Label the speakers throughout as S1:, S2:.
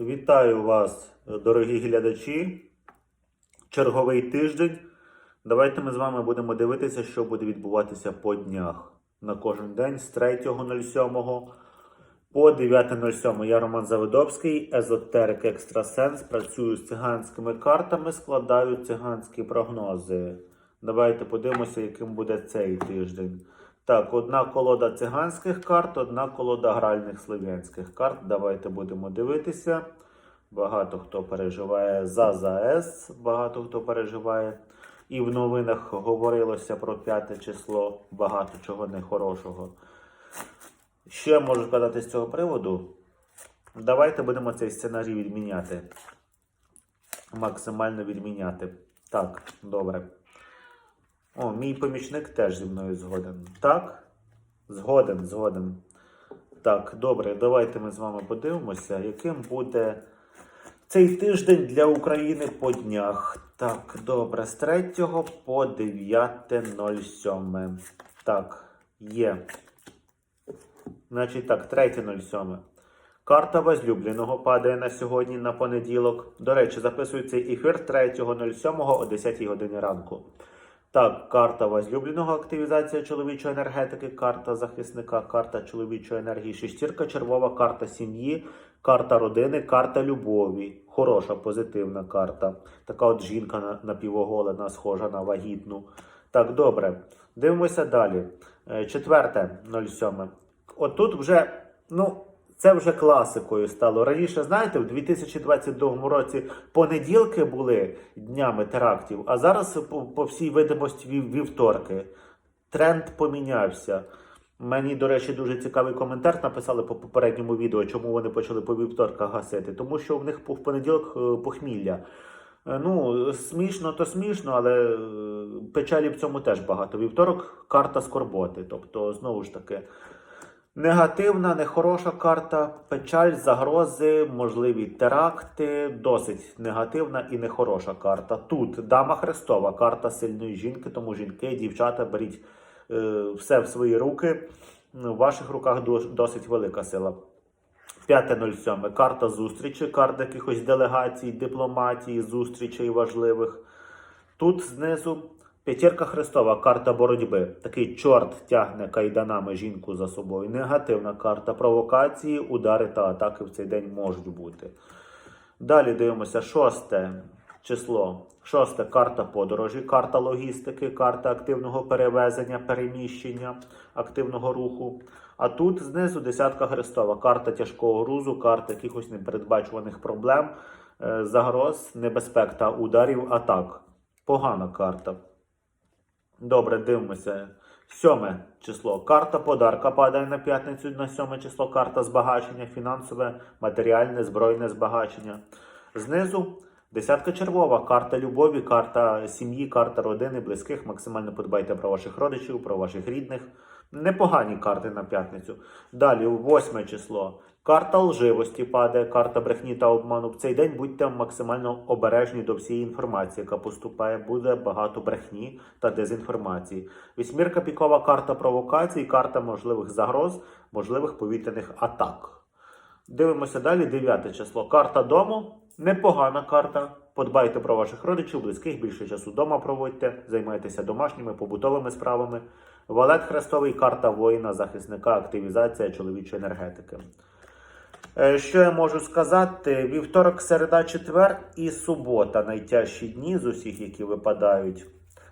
S1: Вітаю вас, дорогі глядачі. Черговий тиждень. Давайте ми з вами будемо дивитися, що буде відбуватися по днях. На кожен день з 3.07 по 9.07. Я Роман Заводовський, езотерик екстрасенс. Працюю з циганськими картами, складаю циганські прогнози. Давайте подивимося, яким буде цей тиждень. Так, одна колода циганських карт, одна колода гральних слов'янських карт. Давайте будемо дивитися. Багато хто переживає за ЗАЕС, багато хто переживає. І в новинах говорилося про п'яте число, багато чого нехорошого. Я можу сказати з цього приводу? Давайте будемо цей сценарій відміняти. Максимально відміняти. Так, добре. О, мій помічник теж зі мною згоден. Так? Згоден, згоден. Так, добре, давайте ми з вами подивимося, яким буде цей тиждень для України по днях. Так, добре, з 3 по 9.07. Так, є. Значить так, 3.07. Карта возлюбленого падає на сьогодні на понеділок. До речі, записую цей ефір 3.07 о 10 годині ранку. Так, карта возлюбленого, активізація чоловічої енергетики, карта захисника, карта чоловічої енергії, шестірка червова, карта сім'ї, карта родини, карта любові. Хороша, позитивна карта. Така от жінка на- напівоголена, схожа на вагітну. Так, добре. Дивимося далі. Е, Четверте, 07. Отут вже, ну, це вже класикою стало. Раніше, знаєте, в 2022 році понеділки були днями терактів, а зараз по, по всій видимості вівторки. Тренд помінявся. Мені, до речі, дуже цікавий коментар написали по попередньому відео, чому вони почали по вівторках гасити. Тому що в них в понеділок е, похмілля. Е, Ну, смішно, то смішно, але е, печалі в цьому теж багато. Вівторок карта скорботи. Тобто, знову ж таки, негативна, нехороша карта, печаль, загрози, можливі теракти, досить негативна і нехороша карта. Тут дама Христова, карта сильної жінки, тому жінки, дівчата, беріть е, все в свої руки. В ваших руках досить велика сила. 5.07. Карта зустрічі, карта якихось делегацій, дипломатії, зустрічей важливих. Тут знизу п'ятірка Христова, карта боротьби. Такий чорт тягне кайданами жінку за собою. Негативна карта провокації, удари та атаки в цей день можуть бути. Далі дивимося шосте число. Шосте карта подорожі, карта логістики, карта активного перевезення, переміщення, активного руху. А тут знизу десятка Христова, карта тяжкого грузу, карта якихось непередбачуваних проблем, е, загроз, небезпек та ударів, атак. Погана карта. Добре, дивимося. Сьоме число. Карта подарка падає на п'ятницю на сьоме число. Карта збагачення, фінансове, матеріальне, збройне збагачення. Знизу десятка червова. Карта любові, карта сім'ї, карта родини, близьких. Максимально подбайте про ваших родичів, про ваших рідних. Непогані карти на п'ятницю. Далі, восьме число. Карта лживості падає, карта брехні та обману. В цей день будьте максимально обережні до всієї інформації, яка поступає. Буде багато брехні та дезінформації. Вісьмірка пікова карта провокацій, карта можливих загроз, можливих повітряних атак. Дивимося далі. Дев'яте число. Карта дому. Непогана карта. Подбайте про ваших родичів, близьких, більше часу вдома проводьте, займайтеся домашніми, побутовими справами. Валет Хрестовий, карта воїна, захисника, активізація чоловічої енергетики. Е, Що я можу сказати? Вівторок, середа, четвер і субота найтяжчі дні з усіх, які випадають.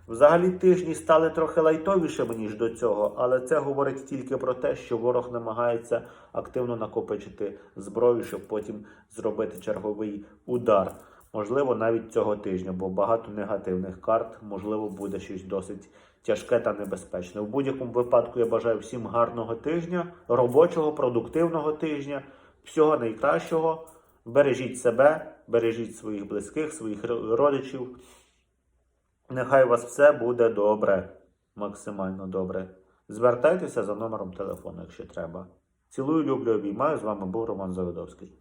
S1: Взагалі тижні стали трохи лайтовішими, ніж до цього, але це говорить тільки про те, що ворог намагається активно накопичити зброю, щоб потім зробити черговий удар. Можливо, навіть цього тижня, бо багато негативних карт, можливо, буде щось досить тяжке та небезпечне. В будь-якому випадку я бажаю всім гарного тижня, робочого, продуктивного тижня, всього найкращого. Бережіть себе, бережіть своїх близьких, своїх родичів. Нехай у вас все буде добре, максимально добре. Звертайтеся за номером телефону, якщо треба. Цілую, люблю, обіймаю. З вами був Роман Заводовський.